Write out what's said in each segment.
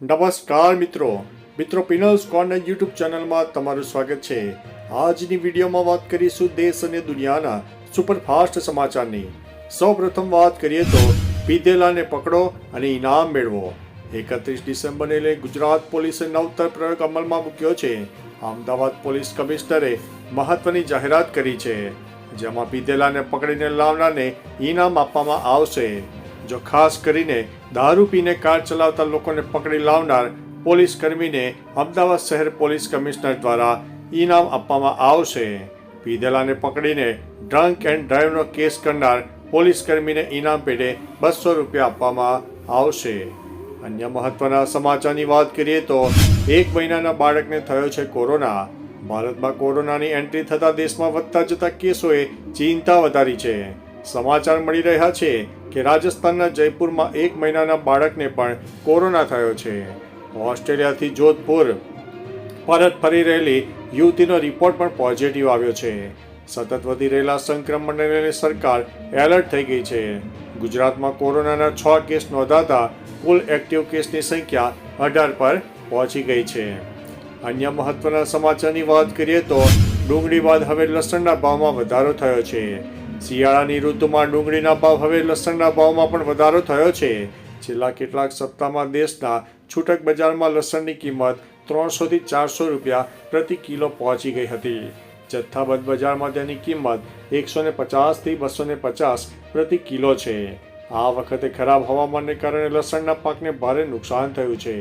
નમસ્કાર મિત્રો. મિત્રો પિનલ્સ કોર્નર યુટ્યુબ ચેનલમાં તમારું સ્વાગત છે. આજની વિડીયોમાં વાત કરીશું દેશ અને દુનિયાના સુપરફાસ્ટ સમાચારની. સૌપ્રથમ વાત કરીએ તો પીધેલાને પકડો અને ઇનામ મેળવો. એકત્રીસ ડિસેમ્બરને લઈ ગુજરાત પોલીસે નવતર પ્રયોગ અમલમાં મૂક્યો છે. અમદાવાદ પોલીસ કમિશનરે મહત્વની જાહેરાત કરી છે. જેમાં પીધેલાને પકડીને લાવનારને ઇનામ આપવામાં આવશે. જો ખાસ કરીને દારૂ પીને કાર ચલાવતા લોકોને પકડી લાવનાર પોલીસ કર્મીને અમદાવાદ શહેર પોલીસ કમિશનર દ્વારા ઇનામ આપવામાં આવશે. પીધેલાને પકડીને ડ્રંક એન્ડ ડ્રાઈવનો કેસ કરનાર પોલીસ કર્મીને ઇનામ પેટે બસો રૂપિયા આપવામાં આવશે. અન્ય મહત્વના સમાચારની વાત કરીએ તો એક મહિનાના બાળકને થયો છે કોરોના. ભારતમાં કોરોનાની એન્ટ્રી થતા દેશમાં વધતા જતા કેસોએ ચિંતા વધારી છે. સમાચાર મળી રહ્યા છે કે રાજસ્થાનના જયપુરમાં એક મહિનાના બાળકને પણ કોરોના થયો છે. ઓસ્ટ્રેલિયાથી જોધપુર પરત ફરી રહેલી યુવતીનો રિપોર્ટ પણ પોઝિટિવ આવ્યો છે. સતત વધી રહેલા સંક્રમણને સરકાર એલર્ટ થઈ ગઈ છે. ગુજરાતમાં કોરોનાના છ કેસ નોંધાતા કુલ એક્ટિવ કેસની સંખ્યા અઢાર પર પહોંચી ગઈ છે. અન્ય મહત્વના સમાચારની વાત કરીએ તો ડુંગળી બાદ હવે લસણના ભાવમાં વધારો થયો છે. શિયાળાની ઋતુમાં ડુંગળીના ભાવ હવે લસણના ભાવમાં પણ વધારો થયો છે. છેલ્લા કેટલાક સપ્તાહમાં દેશના છૂટક બજારમાં લસણની કિંમત ત્રણસોથી ચારસો રૂપિયા પ્રતિ કિલો પહોંચી ગઈ હતી. જથ્થાબંધ બજારમાં તેની કિંમત એકસો ને પચાસથી બસો ને પચાસ પ્રતિ કિલો છે. આ વખતે ખરાબ હવામાનને કારણે લસણના પાકને ભારે નુકસાન થયું છે.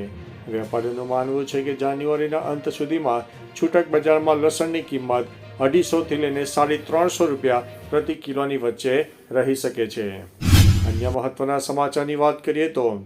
વેપારીનું માનવું છે કે જાન્યુઆરીના અંત સુધીમાં છૂટક બજારમાં લસણની કિંમત અઢીસોથી લઈને સાડી ત્રણસો રૂપિયા પ્રતિ કિલોની વચ્ચે રહી શકે છે. અન્ય મહત્વના સમાચારની વાત કરીએ તો,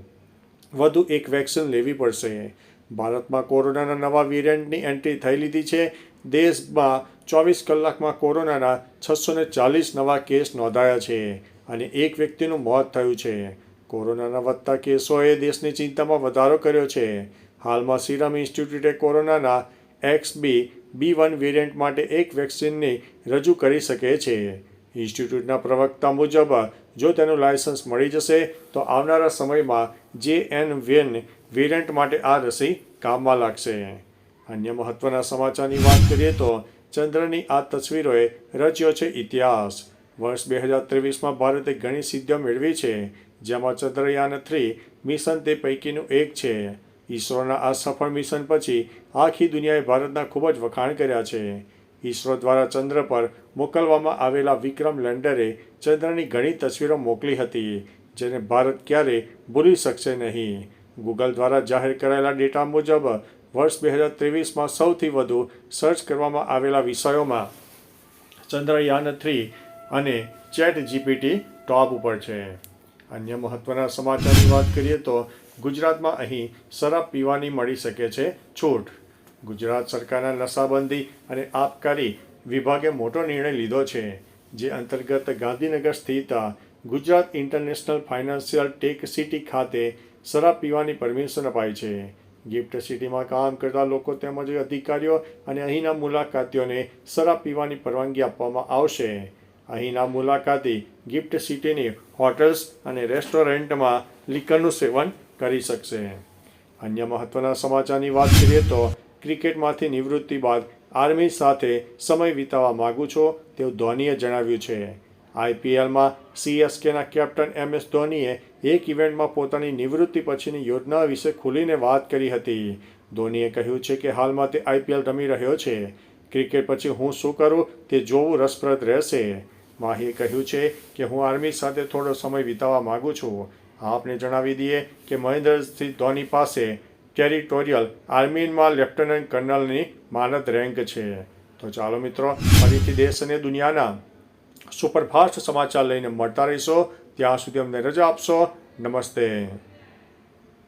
વધુ એક વેક્સિન લેવી પડશે. ભારતમાં કોરોનાના નવા વેરિયન્ટની એન્ટ્રી થઈ લીધી છે. દેશમાં ચોવીસ કલાકમાં કોરોનાના છસો ચાલીસ નવા કેસ નોંધાયા છે અને એક વ્યક્તિનું મોત થયું છે. કોરોનાના વધતા કેસોએ દેશની ચિંતામાં વધારો કર્યો છે. હાલમાં સિરમ ઇન્સ્ટિટ્યૂટે કોરોનાના X B B one variant માટે એક વેક્સિનની રજૂ કરી શકે છે. ઇન્સ્ટિટ્યૂટના પ્રવક્તા મુજબ, જો તેનું લાયસન્સ મળી જશે, તો આવનારા સમયમાં જે એન વેન વેરિયન્ટ માટે આ રસી કામમાં લાગશે. અન્ય મહત્વના સમાચારની વાત કરીએ તો, ચંદ્રની આ તસવીરોએ રચ્યો છે ઇતિહાસ. વર્ષ બે હજાર ત્રેવીસમાં ભારતે ઘણી સિદ્ધિઓ મેળવી છે, જેમાં ચંદ્રયાન થ્રી મિશન તે પૈકીનું એક છે. ઈસરોના આ સફળ મિશન પછી આખી દુનિયાએ ભારતના ખૂબ જ વખાણ કર્યા છે. ઈસરો દ્વારા ચંદ્ર પર મોકલવામાં આવેલા વિક્રમ લેન્ડરે ચંદ્રની ઘણી તસવીરો મોકલી હતી, જેને ભારત ક્યારે ભૂલી શકશે નહીં. ગૂગલ દ્વારા જાહેર કરાયેલા ડેટા મુજબ, વર્ષ બે હજાર ત્રેવીસમાં સૌથી વધુ સર્ચ કરવામાં આવેલા વિષયોમાં ચંદ્રયાન થ્રી અને ચેટ જીપીટી ટોપ ઉપર છે. અન્ય મહત્વના સમાચારની વાત કરીએ તો ગુજરાતમાં અહીં શરાબ પીવાની મળી શકે છે છૂટ. ગુજરાત સરકારના નશાબંધી અને આબકારી વિભાગે મોટો નિર્ણય લીધો છે, જે અંતર્ગત ગાંધીનગર સ્થિત Gujarat international financial tech city ખાતે શરાબ પીવાની પરમિશન અપાઈ છે. ગિફ્ટ સિટીમાં કામ કરતા લોકો તેમજ અધિકારીઓ અને અહીંના મુલાકાતીઓને શરાબ પીવાની પરવાનગી આપવામાં આવશે. અહીંના મુલાકાતી ગિફ્ટ સિટીની હોટલ્સ અને રેસ્ટોરન્ટમાં લિકરનું સેવન કરી શકશે. અન્ય મહત્વના સમાચારની વાત કરીએ તો ક્રિકેટમાંથી નિવૃત્તિ બાદ આર્મી સાથે સમય વિતાવવા માગું છું તેવું ધોનીએ જણાવ્યું છે. આઈપીએલમાં સીએસકેના કેપ્ટન એમ એસ ધોનીએ એક ઇવેન્ટમાં પોતાની નિવૃત્તિ પછીની યોજના વિશે ખુલીને વાત કરી હતી. ધોનીએ કહ્યું છે કે હાલમાં તે આઈપીએલ રમી રહ્યો છે. ક્રિકેટ પછી હું શું કરું તે જોવું રસપ્રદ રહેશે. માહીએ કહ્યું છે કે હું આર્મી સાથે થોડો સમય વિતાવવા માગું છું. આપને જણાવી દઈએ કે મહેન્દ્રસિંહ ધોની પાસે ટેરિટોરિયલ આર્મીમાં લેફ્ટનન્ટ કર્નલની માનદ રેન્ક છે. તો ચાલો મિત્રો, ફરીથી દેશ અને દુનિયાના સુપરફાસ્ટ સમાચાર લઈને મળતા રહીશો. ત્યાં સુધી અમને રજા આપશો. નમસ્તે.